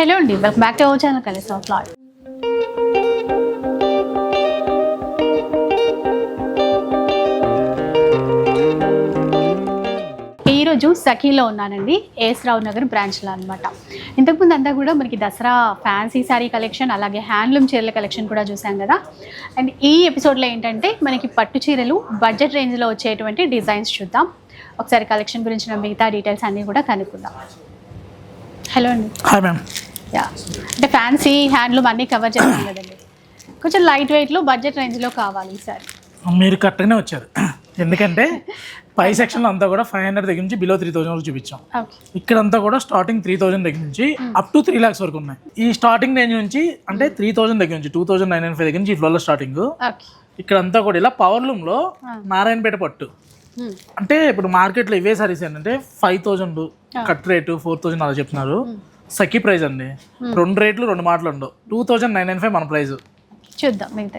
Hello అండి welcome back to our channel కలిసి ఆఫ్ లాడ్ ఈరోజు సఖీలో ఉన్నానండి ఏస్ రావు నగర్ బ్రాంచ్లో అనమాట ఇంతకుముందు అంతా కూడా మనకి దసరా ఫ్యాన్సీ శారీ కలెక్షన్ అలాగే హ్యాండ్లూమ్ చీరల కలెక్షన్ కూడా చూసాం కదా. అండ్ ఈ ఎపిసోడ్లో ఏంటంటే మనకి పట్టు చీరలు బడ్జెట్ రేంజ్లో వచ్చేటువంటి డిజైన్స్ చూద్దాం. ఒకసారి కలెక్షన్ గురించిన మిగతా డీటెయిల్స్ అన్నీ కూడా కనుక్కుందాం. హలో అండి. Hi ma'am. యా అంటే ఫ్యాన్సీ హ్యాండ్లూమ్ అన్నీ కవర్ చేస్తాం కదండి. కొంచెం లైట్ వెయిట్లో బడ్జెట్ రేంజ్లో కావాలి సార్. మీరు కరెక్ట్గానే వచ్చారు. ఎందుకంటే పై సెక్షన్లో అంతా కూడా ఫైవ్ హండ్రెడ్ దగ్గర నుంచి బిలో త్రీ థౌసండ్ వరకు చూపించాం. ఇక్కడంతా కూడా స్టార్టింగ్ త్రీ థౌసండ్ దగ్గర నుంచి అప్ టు త్రీ లాక్స్ వరకు ఉన్నాయి. ఈ స్టార్టింగ్ రేంజ్ నుంచి అంటే త్రీ థౌసండ్ దగ్గర నుంచి టూ థౌసండ్ నైన్ ఫైవ్ దగ్గర నుంచి ఫ్లోలో స్టార్టింగ్ ఇక్కడంతా కూడా ఇలా పవర్ లూమ్లో నారాయణపేట పట్టు. Hmm. అంటే ఇప్పుడు మార్కెట్లో ఇవే సారీస్ ఏంటంటే five thousand cut rate four thousand అలా చెప్తున్నారు. సఖీ ప్రైస్ అండి. రెండు రేట్లు రెండు మాటలు ఉండవు. Two thousand nine nine five మన ప్రైస్ చూద్దాం మిగతా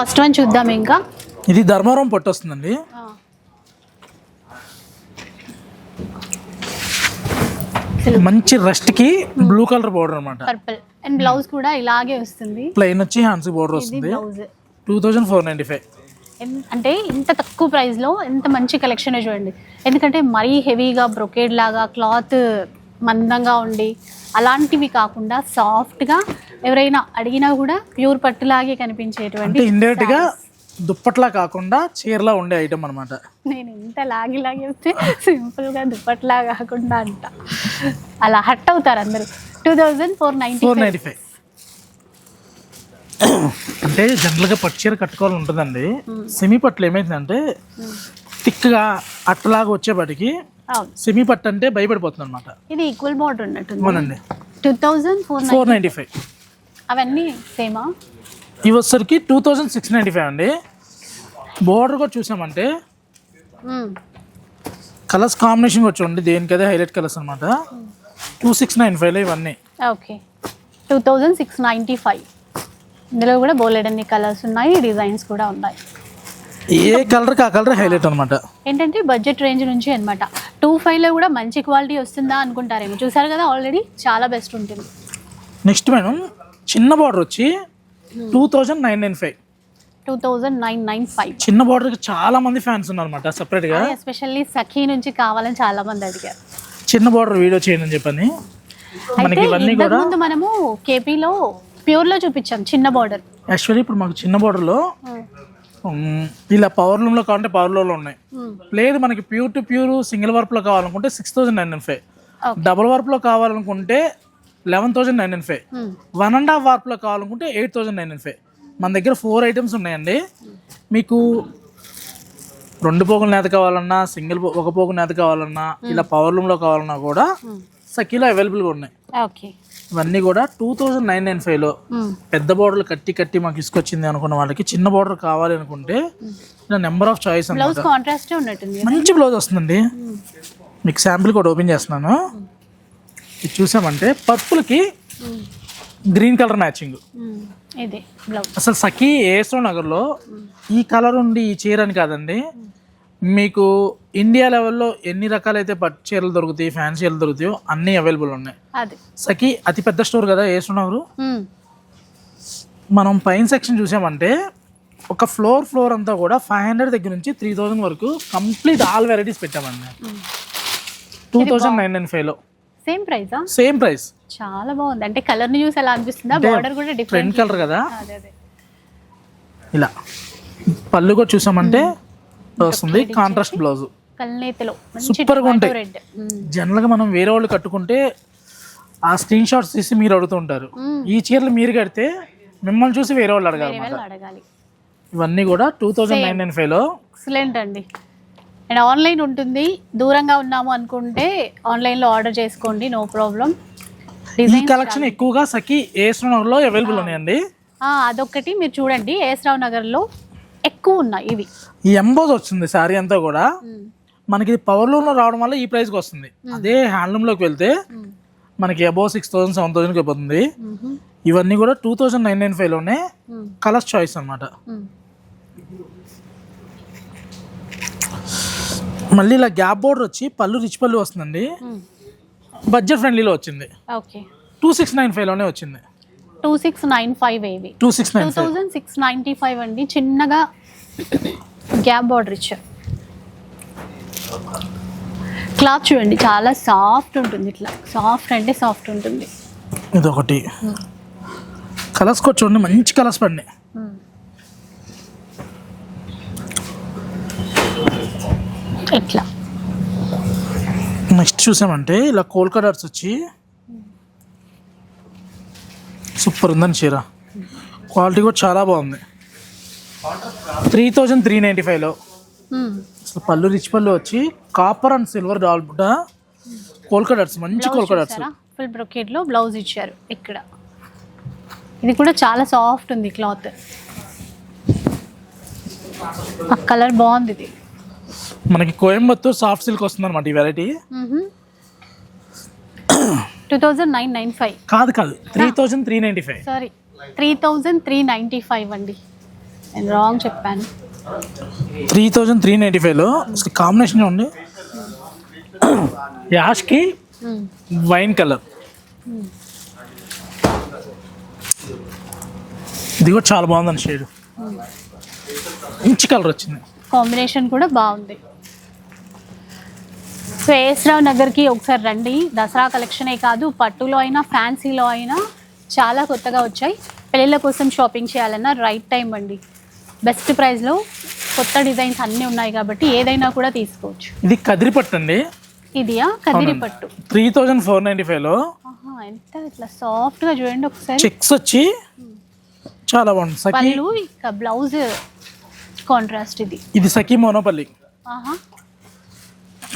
ఫస్ట్ వన్ చూద్దాం ఇంకా. ఇది ధర్మవరం పట్టు వస్తుందండి. మంచి రస్ట్కి బ్లూ కలర్ బోర్డర్ అనమాట పర్పుల్ అండ్ బ్లౌజ్ కూడా ఇలాగే వస్తుంది. ప్లెయిన్ వచ్చి హ్యాండ్స్ బోర్డర్ వస్తుంది. Two thousand four ninety five. అంటే ఇంత తక్కువ ప్రైస్లో ఎంత మంచి కలెక్షన్ చూడండి. ఎందుకంటే మరీ హెవీగా బ్రొకేడ్ లాగా క్లాత్ మందంగా ఉండి అలాంటివి కాకుండా సాఫ్ట్గా ఎవరైనా అడిగినా కూడా ప్యూర్ పట్టులాగే కనిపించేటువంటి అంటే ఇండైరెక్ట్గా దుప్పట్లా కాకుండా చీరలా ఉండే ఐటమ్ అనమాట నేను ఇంత లాగి లాగి చెప్తే సింపుల్గా దుప్పట్లా కాకుండా అంట. అలా హట్ అవుతారు అందరూ. Two thousand four ninety four ninety five అంటే జనరల్గా పట్టు చీర కట్టుకోవాలని ఉంటుందండి. సెమీ పట్లు ఏమైందంటే థిక్గా అట్టలాగా వచ్చేపాటికి సెమీ పట్టు అంటే భయపడిపోతుంది అనమాట ఇది ఈక్వల్ బార్డర్ అవునండి. Two thousand four four ninety five అవన్నీ సేమా ఇవి వచ్చరికి two thousand six ninety five అండి. బోర్డర్ కూడా చూసామంటే కలర్స్ కాంబినేషన్ కూడా చూడండి దేనికదే హైలైట్ కలర్స్ అనమాట టూ సిక్స్ నైన్ ఫైవ్లో ఇవన్నీ. Okay. Two thousand six ninety five ఇందులో కూడా బోలెడన్ని కలర్స్ ఉన్నాయి డిజైన్స్ కూడా ఉన్నాయి. ఏ కలర్కి ఆ కలర్ హైలైట్ అనమాట ఏంటంటే బడ్జెట్ రేంజ్ నుంచి అనమాట టూ ఫైవ్లో కూడా మంచి క్వాలిటీ వస్తుందా అనుకుంటారేమో. చూసారు కదా ఆల్రెడీ చాలా బెస్ట్ ఉంటుంది. నెక్స్ట్ మేడం చిన్న బార్డర్ వచ్చి two thousand nine nine five two thousand nine nine five చిన్న బార్డర్కి చాలా మంది ఫ్యాన్స్ ఉన్నారు అనమాట సపరేట్గా ఎస్పెషల్లీ సఖీ నుంచి కావాలని చాలా మంది అడిగారు. చిన్న బార్డర్ వీడియో చేయండి అని చెప్పని. మనకి ఇవన్నీ కూడా ముందు మనము కేపీలో ప్యూర్లో చూపించాం చిన్న బార్డర్ యాక్చువల్లీ ఇప్పుడు మాకు చిన్న బార్డర్లో ఇలా పవర్ లూమ్లో కావాలంటే పవర్ లూమ్లో ఉన్నాయి. లేదు మనకి ప్యూర్ టు ప్యూర్ సింగిల్ వర్ప్లో కావాలనుకుంటే six thousand nine five. Double వర్ప్లో కావాలనుకుంటే eleven thousand nine five one and half వార్ప్లో కావాలనుకుంటే ఎయిట్ థౌసండ్ నైన్ ఫైవ్ మన దగ్గర ఫోర్ ఐటమ్స్ ఉన్నాయండి. మీకు రెండు పోగులు నేత కావాలన్నా సింగిల్ పో- ఒక పోగు నేత కావాలన్నా ఇలా పవర్ లూమ్లో కావాలన్నా కూడా సఖీలో అవైలబుల్గా ఉన్నాయి. ఓకే ఇవన్నీ కూడా టూ థౌజండ్ నైన్ నైన్ ఫైవ్లో పెద్ద బోర్డర్లు కట్టి కట్టి మాకు ఇసుకొచ్చింది అనుకున్న వాళ్ళకి చిన్న బోర్డర్ కావాలి అనుకుంటే నెంబర్ ఆఫ్ చాయిస్ మంచి బ్లౌజ్ వస్తుందండి. మీకు శాంపిల్ కూడా ఓపెన్ చేస్తున్నాను. ఇది చూసామంటే పర్పుల్కి గ్రీన్ కలర్ మ్యాచింగ్. బ్లౌజ్ అసలు సఖీ ఏసో నగర్లో ఈ కలర్ ఉండి ఈ చీర అని కాదండి. మీకు ఇండియా లెవెల్లో ఎన్ని రకాలైతే పట్టు చీరలు దొరుకుతాయి ఫ్యాన్సీ చీరలు దొరుకుతాయో అన్నీ అవైలబుల్ ఉన్నాయి. సఖీ అతి పెద్ద స్టోర్ కదా మ్మ్. మనం పైన సెక్షన్ చూసామంటే ఒక ఫ్లోర్ ఫ్లోర్ అంతా కూడా ఫైవ్ హండ్రెడ్ దగ్గర నుంచి త్రీ థౌజండ్ వరకు కంప్లీట్ ఆల్ వెరైటీస్ పెట్టామండి. టూ థౌజండ్ నైన్ నైన్ ఫైవ్లో సేమ్ ప్రైజా సేమ్ ప్రైస్ చాలా బాగుంది. అంటే కలర్ని చూసి ఎలా అనిపిస్తుందా? బార్డర్ కూడా డిఫరెంట్ ఫ్రంట్ కలర్ కదా. ఇలా. పళ్ళు కూడా చూసామంటే వస్తుంది కాంట్రాస్ట్ బ్లౌజ్ కల్నేతలో Super గా ఉంటాయి. రెడ్ జనరల్గా మనం వేరే వాళ్ళు కట్టుకుంటే ఆ స్క్రీన్ షాట్స్ తీసి మీరు అడుగుతుంటారు. ఈ చీరలు మీరు కడితే మిమ్మల్ని చూసి వేరే వాళ్ళు అడగాలి. ఇవన్నీ కూడా టూ థౌజండ్ నైన్ నైన్ ఫైవ్లో ఎక్సలెంట్ అండి. అండ్ ఆన్లైన్ ఉంటుంది. దూరంగా ఉన్నాము అనుకుంటే ఆన్లైన్లో ఆర్డర్ చేసుకోండి. నో ప్రాబ్లం ఈ కలెక్షన్ ఎక్కువగా సఖీ ఏస్ట్రోనర్లో అవైలబుల్ ఉన్నాయండి. అదొకటి మీరు చూడండి. ఏఎస్ రావు నగర్లో ఎక్కువ ఉన్నాయి ఇవి. ఈ ఎంబోజ్ వచ్చింది శారీ అంతా కూడా. మనకి పవర్ లూమ్లో రావడం వల్ల ఈ ప్రైస్కి వస్తుంది. అదే హ్యాండ్లూమ్లోకి వెళ్తే మనకి అబౌవ్ సిక్స్ థౌసండ్ సెవెన్ థౌసండ్కి అయిపోతుంది. ఇవన్నీ కూడా టూ థౌజండ్ నైన్ నైన్ ఫైవ్లోనే కలర్స్ చాయిస్ అనమాట మళ్ళీ ఇలా గ్యాప్ బోర్డర్ వచ్చి పళ్ళు రిచ్ పళ్ళు వస్తుందండి. బడ్జెట్ ఫ్రెండ్లీలో వచ్చింది. ఓకే. టూ సిక్స్ నైన్ ఫైవ్లోనే వచ్చింది. టూ సిక్స్ నైన్ ఫైవ్ ఏవి two six two thousand six ninety five అండి. చిన్నగా గ్యాప్ బార్డర్ ఇచ్చారు. క్లాత్ చూడండి చాలా సాఫ్ట్ ఉంటుంది ఇట్లా. సాఫ్ట్ అంటే సాఫ్ట్ ఉంటుంది. ఇది ఒకటి కలర్స్ కూడా చూడండి మంచి కలర్స్ పడినాయి. ఇట్లా. నెక్స్ట్ చూసామంటే ఇలా కోల్ కలర్స్ వచ్చి సూపర్ ఉందని చీర. క్వాలిటీ కూడా చాలా బాగుంది. త్రీ థౌజండ్ త్రీ నైంటీ ఫైవ్లో అసలు పళ్ళు రిచ్ పళ్ళు వచ్చి కాపర్ అండ్ సిల్వర్ డాల్ బుట్ట. కోల్ కలర్స్ మంచి కోల్ కలర్స్ ఫుల్ బ్రొకెట్లో బ్లౌజ్ ఇచ్చారు ఇక్కడ. ఇది కూడా చాలా సాఫ్ట్ ఉంది క్లాత్ ఆ కలర్ బాగుంది ఇది. మనకి కోయంబత్తూర్ సాఫ్ట్ సిల్క్ వస్తుంది అనమాట ఈ variety two thousand nine nine five కాదు కాదు. Three thousand three ninety five sorry three thousand three ninety five అండి. నేను రాంగ్ చెప్పాను. త్రీ థౌజండ్ త్రీ నైంటీ ఫైవ్లో కాంబినేషన్ చూడండి. యాష్కి వైన్ కలర్. ఇది కూడా చాలా బాగుందండి షేడ్ మంచి కలర్ వచ్చింది. కాంబినేషన్ కూడా బాగుంది. సో నగర్కి ఒకసారి రండి. దసరా కలెక్షనే కాదు పట్టులో అయినా ఫ్యాన్సీలో అయినా చాలా కొత్తగా వచ్చాయి. పెళ్ళిళ్ళ కోసం షాపింగ్ చేయాలన్నా రైట్ టైం అండి. బెస్ట్ ప్రైస్లో కొత్త డిజైన్స్ అన్నీ ఉన్నాయి కాబట్టి ఏదైనా కూడా తీసుకోవచ్చు. ఇది కదిరి పట్టు అండి. ఇదియా? కదిరి పట్టు. త్రీ థౌజండ్ ఫోర్ నైంటీ ఫైవ్లో ఎంత ఇట్లా సాఫ్ట్గా చూడండి ఒకసారి. చెక్స్ వచ్చి చాలా బాగుంది. పళ్ళు ఇక బ్లౌజ్ కాంట్రాస్ట్ ఇది. ఇది సఖీ మోనోపల్లి. ఆహా.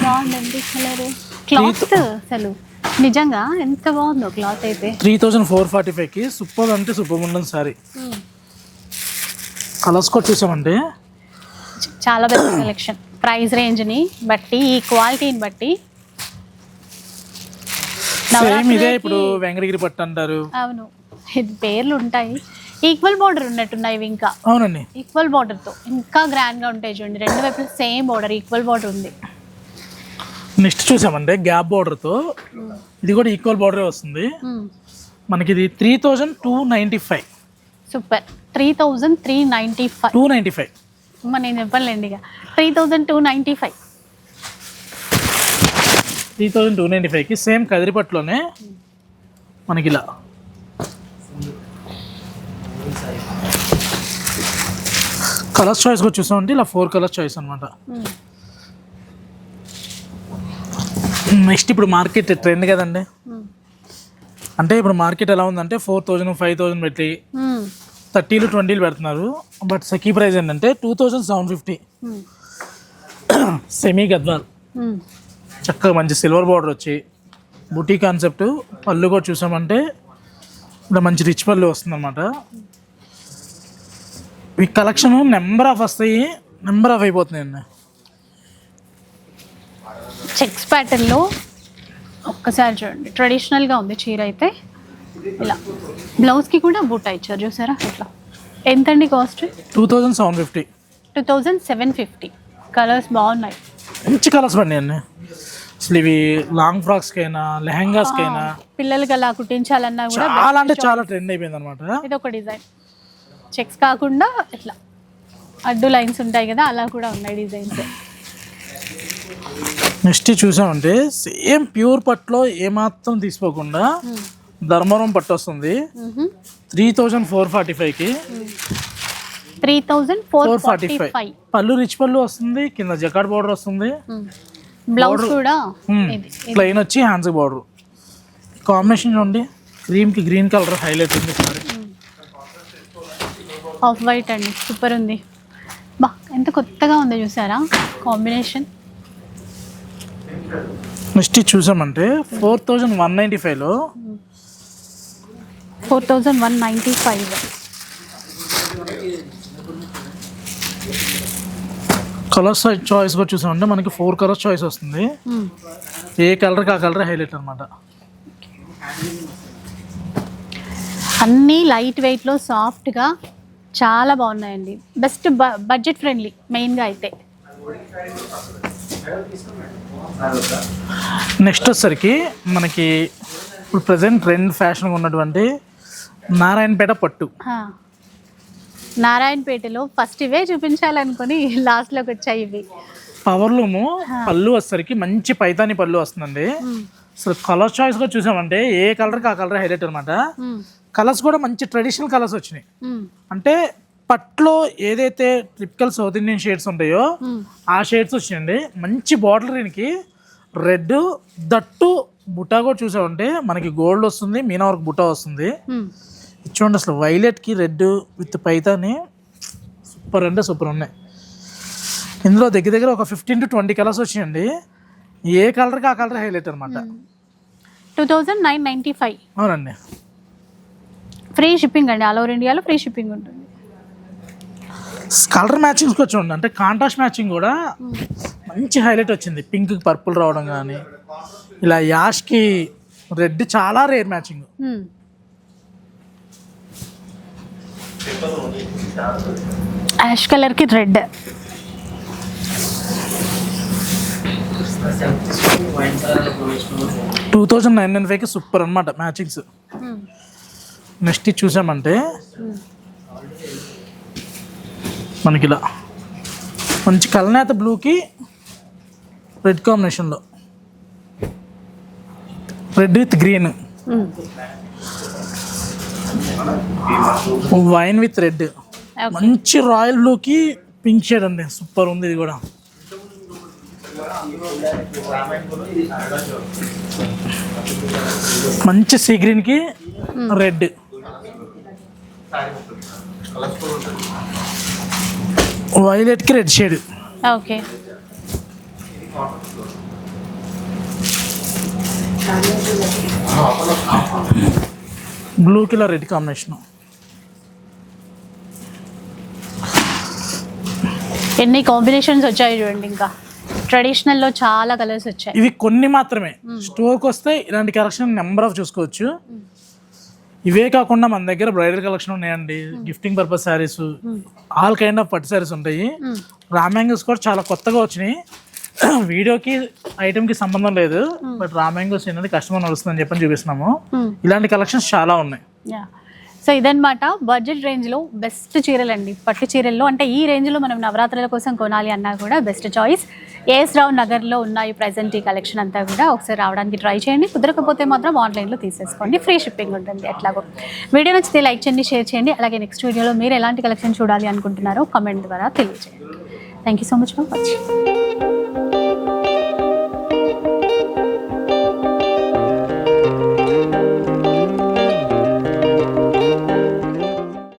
బాగుందండి కలర్. క్లాత్ అసలు. నిజంగా ఎంత బాగుందో క్లాత్ అయితే. త్రీ థౌజండ్ ఫోర్ ఫార్టీ ఫైవ్కి సూపర్ అంటే సూపర్ ఉండదు సారీ. కలర్స్ కూడా చూసామంటే చాలా బెస్ట్ కలెక్షన్. ప్రైస్ రేంజ్ని బట్టి ఈ క్వాలిటీని బట్టి. ఇదే ఇప్పుడు వెంకటగిరి పట్టు అంటారు. అవును. ఇది పేర్లు ఉంటాయి. ఈక్వల్ బార్డర్ ఉన్నట్టున్నాయి ఇవి ఇంకా. అవునండి. ఈక్వల్ బార్డర్తో. ఇంకా గ్రాండ్గా ఉంటాయి చూడండి. రెండు వైపులు సేమ్ బార్డర్ ఈక్వల్ బార్డర్ ఉంది. నెక్స్ట్ చూసామంటే గ్యాప్ బార్డర్తో ఇది కూడా ఈక్వల్ బార్డరే వస్తుంది. మనకి ఇది three thousand two ninety five. Super. Three thousand three ninety five. Two ninety five. అమ్మ నేను చెప్పలేండి ఇక. Three thousand two ninety five. Three thousand two ninety ఫైవ్కి సేమ్ కదిరిపట్టులోనే మనకి ఇలా కలర్స్ చాయిస్ కూడా చూసామంటే ఇలా ఫోర్ కలర్స్ చాయిస్ అనమాట నెక్స్ట్ ఇప్పుడు మార్కెట్ ట్రెండ్ కదండి. అంటే ఇప్పుడు మార్కెట్ ఎలా ఉందంటే ఫోర్ థౌజండ్ ఫైవ్ థౌజండ్ పెట్టి థర్టీలు ట్వంటీలు పెడుతున్నారు. బట్ సఖీ ప్రైస్ ఏంటంటే two thousand seven fifty. Semi Gadwal. చక్కగా మంచి సిల్వర్ బార్డర్ వచ్చి బుటీ కాన్సెప్ట్. పళ్ళు కూడా చూసామంటే ఇలా మంచి రిచ్ పళ్ళు వస్తుందన్నమాట. ఈ కలెక్షన్ నెంబర్ ఆఫ్ వస్తాయి నెంబర్ ఆఫ్ అయిపోతున్నాయండి. చెక్స్ ప్యాటర్న్లో ఒక్కసారి చూడండి. ట్రెడిషనల్గా ఉంది చీర అయితే. ఇలా. బ్లౌజ్కి కూడా బూటా ఇచ్చారు. చూసారా? ఇట్లా. ఎంతండి cost? Two thousand seven fifty. Two thousand seven fifty. Colours బాగున్నాయి. మంచి కలర్స్ పడినాయండి అసలు ఇవి లాంగ్ ఫ్రాక్స్కైనా లెహంగాస్కైనా. పిల్లలకి అలా కుట్టించాలన్నా కూడా చాలా అంటే చాలా ట్రెండ్ అయిపోయింది అనమాట ఇది ఒక డిజైన్. చెక్స్ కాకుండా ఇట్లా. అడ్డు లైన్స్ ఉంటాయి కదా అలా కూడా ఉన్నాయి డిజైన్స్. నెక్స్ట్ చూసామంటే సేమ్ ప్యూర్ పట్టులో ఏమాత్రం తీసుకోకుండా ధర్మవరం పట్టు వస్తుంది. త్రీ థౌజండ్ ఫోర్ ఫార్టీ ఫైవ్కి. Three thousand four four forty five. పళ్ళు రిచ్ పళ్ళు వస్తుంది కింద జకాట్ బార్డర్ వస్తుంది. బ్లౌజ్ కూడా ప్లెయిన్ వచ్చి హ్యాండ్స్ బార్డర్. కాంబినేషన్ చూడండి క్రీమ్కి గ్రీన్ కలర్ హైలైట్ ఉంది సారీ. ఆఫ్ వైట్ అండి సూపర్ ఉంది. బా ఎంత కొత్తగా ఉందో చూసారా కాంబినేషన్. నెక్స్ట్ చూసామంటే ఫోర్ థౌజండ్ వన్ నైంటీ ఫైవ్లో four thousand one ninety five. Colours choice కూడా చూసామంటే మనకి ఫోర్ కలర్స్ చాయిస్ వస్తుంది. ఏ కలర్కి ఆ కలర్ హైలైట్ అనమాట అన్నీ లైట్ వెయిట్లో సాఫ్ట్గా చాలా బాగున్నాయండి. బెస్ట్ బడ్జెట్ ఫ్రెండ్లీ మెయిన్గా అయితే. నెక్స్ట్ వచ్చేసరికి మనకి ఇప్పుడు ప్రజెంట్ ట్రెండ్ ఫ్యాషన్గా ఉన్నటువంటి నారాయణపేట పట్టు. నారాయణపేటలో ఫస్ట్ ఇవే చూపించాలనుకుని లాస్ట్లోకి వచ్చాయి ఇవి పవర్లూము పళ్ళు వచ్చేసరికి మంచి పైతాని పళ్ళు వస్తుందండి. అసలు కలర్ చాయిస్గా చూసామంటే ఏ కలర్కి ఆ కలర్ హైలైట్ అనమాట. కలర్స్ కూడా మంచి ట్రెడిషనల్ కలర్స్ వచ్చినాయి. అంటే పట్లో ఏదైతే ట్రిపికల్ సౌత్ ఇండియన్ షేడ్స్ ఉంటాయో మ్మ్. ఆ షేడ్స్ వచ్చినాయండి. మంచి బార్డర్ దీనికి రెడ్ దట్టు బుటా కూడా చూసామంటే మనకి గోల్డ్ వస్తుంది మీనా వర్క్ బుటా వస్తుంది. ఇది చూడండి అసలు వైలెట్కి రెడ్ విత్ పైతాని సూపర్ అంటే సూపర్ ఉన్నాయి. ఇందులో దగ్గర దగ్గర ఒక ఫిఫ్టీన్ టు ట్వంటీ కలర్స్ వచ్చినాయండి. ఏ కలర్కి ఆ కలర్ హైలైట్ అనమాట two thousand nine ninety five అవునండి. ఫ్రీ షిప్పింగ్ అండి. ఆల్ ఓవర్ ఇండియాలో ఫ్రీ షిప్పింగ్ ఉంటుంది. కలర్ మ్యాచింగ్స్ కూడా చూడండి అంటే కాంట్రాస్ట్ మ్యాచింగ్ కూడా మంచి హైలైట్ వచ్చింది. పింక్ పర్పుల్ రావడం కానీ ఇలా యాష్కి రెడ్ చాలా రేర్ మ్యాచింగ్. యాష్ కలర్కి red. Two thousand nine nine ఫైవ్కి సూపర్ అనమాట మ్యాచింగ్స్. నెక్స్ట్ చూసామంటే మనకి ఇలా మంచి కలనేత బ్లూకి రెడ్ కాంబినేషన్లో. Red with green. Wine with red. మంచి రాయల్ బ్లూకి పింక్ షేడ్ అండి. సూపర్ ఉంది ఇది కూడా. మంచి సీ గ్రీన్కి రెడ్. వైలెట్కి రెడ్ షేడ్. ఓకే. బ్లూకి ఇలా రెడ్ కాంబినేషన్. ఎన్ని కాంబినేషన్స్ వచ్చాయి చూడండి ఇంకా. ట్రెడిషనల్లో చాలా కలర్స్ వచ్చాయి. ఇవి కొన్ని మాత్రమే. స్టోర్కి వస్తే ఇలాంటి కలెక్షన్ నెంబర్ ఆఫ్ చూసుకోవచ్చు. ఇవే కాకుండా మన దగ్గర బ్రైడల్ కలెక్షన్ ఉన్నాయండి. Gifting purpose saris all kind of పట్టు శారీస్ ఉంటాయి. రామ్యాంగిల్స్ కూడా చాలా కొత్తగా వచ్చినాయి. వీడియోకి ఐటెంకి సంబంధం లేదు. బట్ రామ్యాంగిల్స్ ఏంటంటే కస్టమర్ నడుస్తుందని చెప్పని చూపిస్తున్నాము. Hmm. ఇలాంటి కలెక్షన్స్ చాలా ఉన్నాయి. సో ఇదన్నమాట బడ్జెట్ రేంజ్లో బెస్ట్ చీరలు అండి పట్టు చీరల్లో అంటే ఈ రేంజ్లో మనం నవరాత్రుల కోసం కొనాలి అన్నా కూడా బెస్ట్ చాయిస్. ఏఎస్ రావు నగర్లో ఉన్నాయి ప్రజెంట్ ఈ కలెక్షన్ అంతా కూడా ఒకసారి రావడానికి ట్రై చేయండి. కుదరకపోతే మాత్రం ఆన్లైన్లో తీసేసుకోండి. ఫ్రీ షిప్పింగ్ ఉంటుంది ఎట్లాగో. వీడియో నచ్చితే లైక్ చేయండి షేర్ చేయండి. అలాగే నెక్స్ట్ వీడియోలో మీరు ఎలాంటి కలెక్షన్ చూడాలి అనుకుంటున్నారో కమెంట్ ద్వారా తెలియజేయండి thank you so much for watching